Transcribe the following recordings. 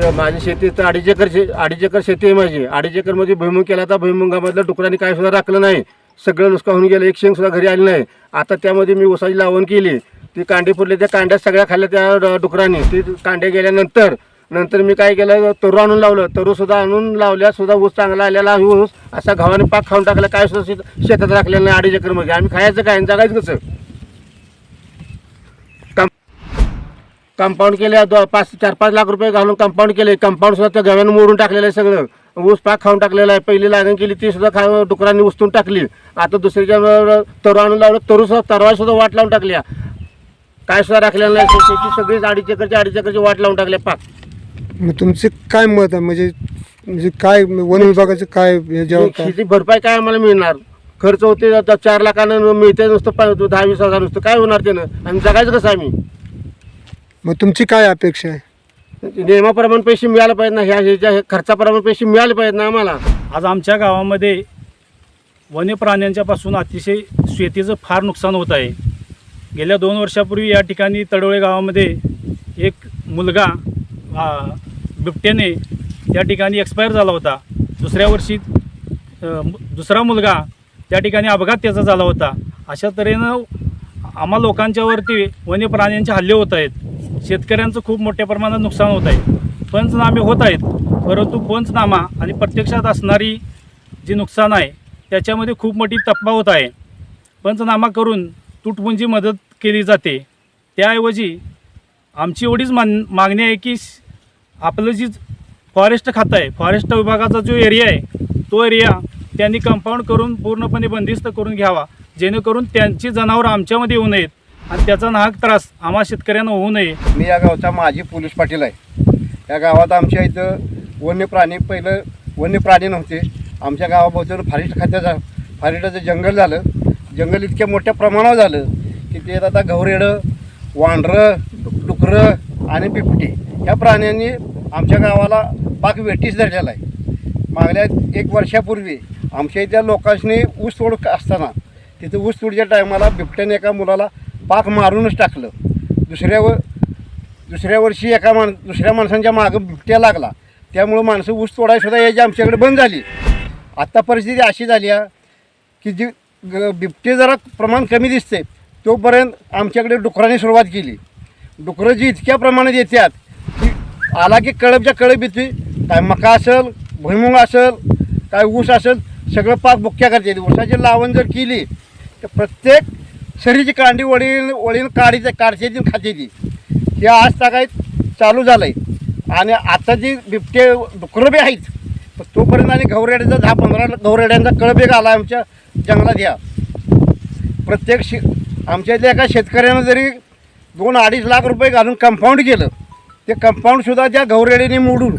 ते माझी शेती तर अडीच एकर शे अडीच एकर शेती आहे माझी. अडीच एकरमध्ये भुईमुंग केला तर भुईमुंगामधल्या डुकरांनी काय सुद्धा राखलं नाही. सगळं नुसका होऊन गेलं एक शेंग सुद्धा घरी आली नाही. आता त्यामध्ये मी उसाची लावण केली. ती कांडे फुटले त्या कांड्या सगळ्या खाल्ल्या त्या डुकरांनी. ती कांडे गेल्यानंतर नंतर मी काय केलं तरू आणून लावलं. तरू सुद्धा आणून लावल्या सुद्धा ऊस चांगला आलेला ऊस. असा घावाने पाक खाऊन टाकला काय सुद्धा शेतात राखलेलं नाही अडीच एकरमध्ये. आम्ही खायचं काय जगायचं कसं? कंपाऊंड केले दो- पाच चार पाच लाख रुपये घालून कंपाऊंड केले. कंपाऊंड सुद्धा त्या गव्यानं मोडून टाकलेलं आहे सगळं. ऊस पाक खाऊन टाकलेला आहे. पहिली लागण केली ती सुद्धा खा डुकरांनी उचलून टाकली. आता दुसरीच्या तरू आणून लावलं तरू सुद्धा तरवा सुद्धा वाट लावून टाकल्या. काय सुद्धा राखलेलं नाही. शेतीची सगळीच अडीच एकरची अडीच एकरची वाट लावून टाकल्या पाक. मग तुमचे काय मत आहे? म्हणजे म्हणजे काय वन विभागाचं काय काय शेती भरपाई काय आम्हाला मिळणार? खर्च होते आता चार लाखानं मिळते नुसतं पा- दहा वीस हजार नुसतं. काय होणार त्यानं? आणि जगायचं कसं आम्ही? मग तुमची काय अपेक्षा आहे? नियमाप्रमाणे पैसे मिळाले पाहिजे ना ह्या ह्याच्या खर्चाप्रमाणे पैसे मिळाले पाहिजेत ना आम्हाला. आज आमच्या गावामध्ये वन्य प्राण्यांच्यापासून अतिशय शेतीचं फार नुकसान होत आहे. गेल्या दोन वर्षापूर्वी या ठिकाणी तडोळे गावामध्ये एक मुलगा आ, बिबट्याने त्या ठिकाणी एक्सपायर झाला होता. दुसऱ्या वर्षी अ, मु- दुसरा मुलगा त्या ठिकाणी अपघात त्याचा झाला होता. अशा तऱ्हेनं आम्हा लोकांच्यावरती वन्य प्राण्यांचे हल्ले होत आहेत. शेतकऱ्यांचं खूप मोठ्या प्रमाणात नुकसान होत आहे. पंचनामे होत आहेत परंतु पंचनामा आणि प्रत्यक्षात असणारी जी नुकसान आहे त्याच्यामध्ये खूप मोठी तफावत आहे. पंचनामा करून तुटपुंजी मदत केली जाते. त्याऐवजी आमची एवढीच मान मागणी आहे की आपलं जी फॉरेस्ट खातं आहे फॉरेस्ट विभागाचा जो एरिया आहे तो एरिया त्यांनी कंपाऊंड करून पूर्णपणे बंदिस्त करून घ्यावा जेणेकरून त्यांची जनावरं आमच्यामध्ये येऊ नयेत. आणि त्याचा नाहक त्रास आम्हा शेतकऱ्यांना होऊ नये. मी या गावचा माजी पोलीस पाटील आहे. या गावात आमच्या इथं वन्य प्राणी पहिलं वन्य प्राणी नव्हते. आमच्या गावाबद्दल फॉरेस्ट खात्याचा फॉरेस्टाचं जंगल झालं. जंगल इतक्या मोठ्या प्रमाणावर झालं की ते आता गौरेडं वांढरं डुकरं आणि बिबटी ह्या प्राण्यांनी आमच्या गावाला पाक वेटीस धरलेला आहे. मागल्या एक वर्षापूर्वी आमच्या इथल्या लोकांनी ऊस तोड असताना तिथं ऊस तोडच्या टायमाला बिबट्याने एका मुलाला पाक मारूनच टाकलं. दुसऱ्या व दुसऱ्या वर्षी एका माण दुसऱ्या माणसांच्या मागं बिबट्या लागला. त्यामुळं माणसं ऊस तोडायसुद्धा यायची आमच्याकडे बंद झाली. आत्ता परिस्थिती अशी झाली आहे की जी ग बिबटे जरा प्रमाण कमी दिसते. तोपर्यंत आमच्याकडे डुकरांनी सुरुवात केली. डुकरं जी इतक्या प्रमाणात येतात की आला की कळबच्या कळब येते काय मका असेल भुईमुंग असेल काय ऊस असेल सगळं पाक बुक्क्या करते. ऊसाची लावण जर केली तर प्रत्येक शरीरची कांडी वडील वडील काढीचे काढते ती. हे आज काय चालू झालं आहे आणि आता जी बिबटे डुकरं बी आहेत पण तोपर्यंत आणि गौरेड्याचा दहा पंधरा गौरेड्यांचा कळबेग आला आमच्या जंगलात या. प्रत्येक शे आमच्या इथल्या एका शेतकऱ्यानं जरी दोन अडीच लाख रुपये घालून कंपाऊंड केलं ते कंपाऊंडसुद्धा त्या गौरेडीने मोडून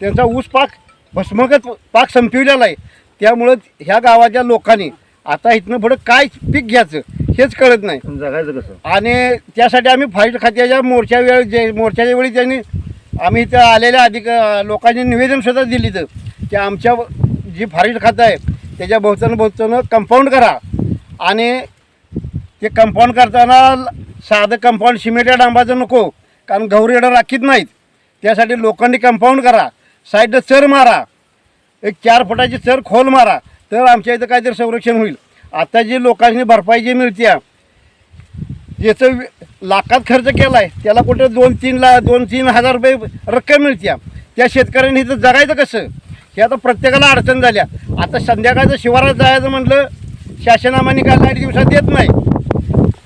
त्यांचा ऊस पाक भस्मगत पाक संपविलेला आहे. त्यामुळं ह्या गावाच्या लोकांनी आता इथनं पुढं काय पीक घ्यायचं? हेच कळत नाही. जगायचं कसं? आणि त्यासाठी आम्ही फाईट खात्याच्या मोर्चा वेळ जे मोर्चाच्या वेळी त्यांनी आम्ही इथं आलेल्या अधिक लोकांनी निवेदनसुद्धा दिली तर की आमच्या जी फाईट खातं आहे त्याच्या भोवतानं भोवतानं कंपाऊंड करा. आणि ते कंपाऊंड करताना साधं कंपाऊंड सिमेंट डांबाचं नको कारण गौरीडं राखीत नाहीत. त्यासाठी लोखंडी कंपाऊंड करा. साईडनं चर मारा. एक चार फुटाची चर खोल मारा. तर आमच्या इथं काहीतरी संरक्षण होईल. आता जी लोकांनी भरपाई जी मिळते ज्याचं लाखात खर्च केला आहे त्याला कुठं दोन तीन ला दोन तीन हजार रुपये रक्कम मिळते. त्या शेतकऱ्यांनी इथं जगायचं कसं? हे आता प्रत्येकाला अडचण झाल्या. आता संध्याकाळचं शिवारात जायचं म्हटलं शासनामाने काय लाइट दिवसात देत नाही.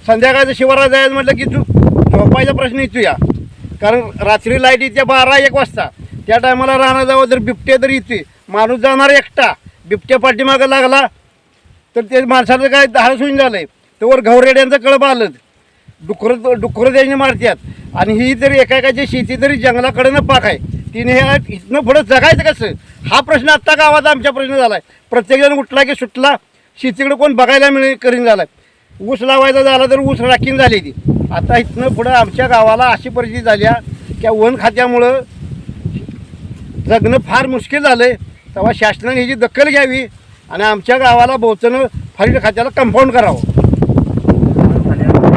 संध्याकाळचं शिवारात जायचं म्हटलं की तू झोपायचा प्रश्न येतो या. कारण रात्री लाइट येते बारा एक वाजता. त्या टायमाला राहणं जावं जर बिबट्या तरी येते माणूस जाणार एकटा. बिबट्या पाठीमागं लागला तर ते माणसाचं काय धाडस झालं आहे तर घवरेड्यांचं कळप आलं. डुकरं डुकरं त्यांनी मारतात आणि ही तरी एका एकाची शेती तरी जंगलाकडनं पाक आहे तिने हे इथनं पुढं जगायचं कसं? हा प्रश्न आत्ता गावात आमच्या प्रश्न झाला आहे प्रत्येकजण उठला की सुटला. शेतीकडे कोण बघायला मिळ करीन झाला आहे ऊस लावायचा झाला तर ऊस राखीन झाली ती. आता इथनं पुढं आमच्या गावाला अशी परिस्थिती झाली की वन खात्यामुळं जगणं फार मुश्किल झालं आहे तेव्हा शासनाने ह्याची दखल घ्यावी आणि आमच्या गावाला बोचणं फारीड खात्याला कंपाऊंड करावं.